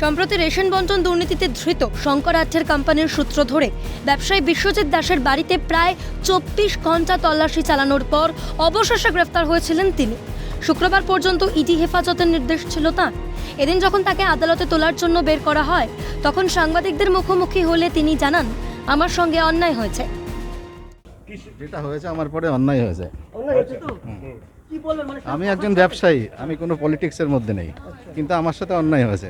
সম্প্রতি রেশন বন্টন দুর্নীতিতে ধৃত শঙ্কর আঠের কোম্পানির সূত্র ধরে ব্যবসায়ী বিশ্বজিৎ দাসের বাড়িতে প্রায় চব্বিশ ঘণ্টা তল্লাশি চালানোর পর অবশেষে গ্রেফতার হয়েছিলেন তিনি। শুক্রবার পর্যন্ত ইডি হেফাজতের নির্দেশ ছিল তাঁর। এদিন যখন তাকে আদালতে তোলার জন্য বের করা হয় তখন সাংবাদিকদের মুখোমুখি হলে তিনি জানান আমার সঙ্গে অন্যায় হয়েছে। যেটা হয়েছে আমার পরে অন্যায় হয়েছে। অন্যায় হচ্ছে তো? কি বলবেন মানে আমি একজন ব্যবসায়ী আমি কোনো পলিটিক্সের মধ্যে নেই কিন্তু আমার সাথে অন্যায় হয়েছে।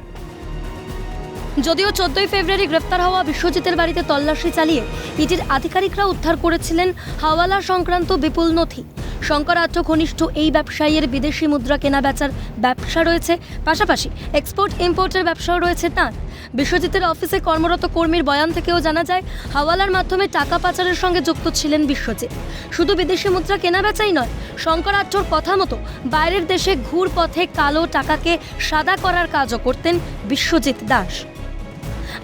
যদিও চোদ্দই ফেব্রুয়ারি গ্রেফতার হওয়া বিশ্বজিতের বাড়িতে তল্লাশি চালিয়ে ইডির আধিকারিকরা উদ্ধার করেছিলেন হাওয়ালা সংক্রান্ত বিপুল নথি। শঙ্কর শঙ্করাঢ্য ঘনিষ্ঠ এই ব্যবসায়ীর বিদেশি মুদ্রা কেনা বেচার ব্যবসা রয়েছে, পাশাপাশি এক্সপোর্ট ইম্পোর্টের ব্যবসাও রয়েছে তাঁর। বিশ্বজিতের অফিসে কর্মরত কর্মীর বয়ান থেকেও জানা যায়, হাওয়ালার মাধ্যমে টাকা পাচারের সঙ্গে যুক্ত ছিলেন বিশ্বজিৎ। শুধু বিদেশি মুদ্রা কেনা বেচাই নয় শঙ্করাঢ্যর কথা মতো বাইরের দেশে ঘুর পথে কালো টাকাকে সাদা করার কাজও করতেন বিশ্বজিৎ দাস।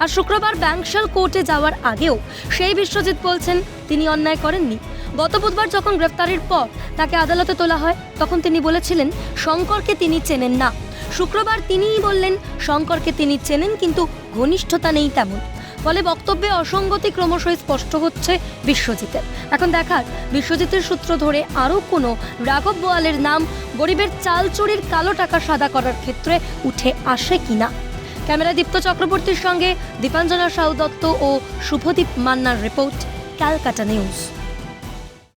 আর শুক্রবার ব্যাংকশাল কোর্টে যাওয়ার আগেও সেই বিশ্বজিৎ বলছেন, তিনি অন্যায় করেননি। গত বুধবার যখন গ্রেফতারির পর তাকে আদালতে তোলা হয়, তখন তিনি বলেছিলেন, শঙ্করকে তিনি চেনেন না। শুক্রবার তিনিই বললেন, শঙ্করকে তিনি চেনেন, কিন্তু ঘনিষ্ঠতা নেই তেমন। ফলে বক্তব্যে অসঙ্গতি ক্রমশই স্পষ্ট হচ্ছে বিশ্বজিতের। এখন দেখার, বিশ্বজিতের সূত্র ধরে আরও কোনো রাঘব বোয়ালের নাম গরিবের চাল চুরির কালো টাকা সাদা করার ক্ষেত্রে উঠে আসে কিনা? ক্যামেরা দীপ্ত চক্রবর্তীর সঙ্গে দীপাঞ্জনা সাউ দত্ত ও শুভদীপ মান্নার রিপোর্ট ক্যালকাটা নিউজ।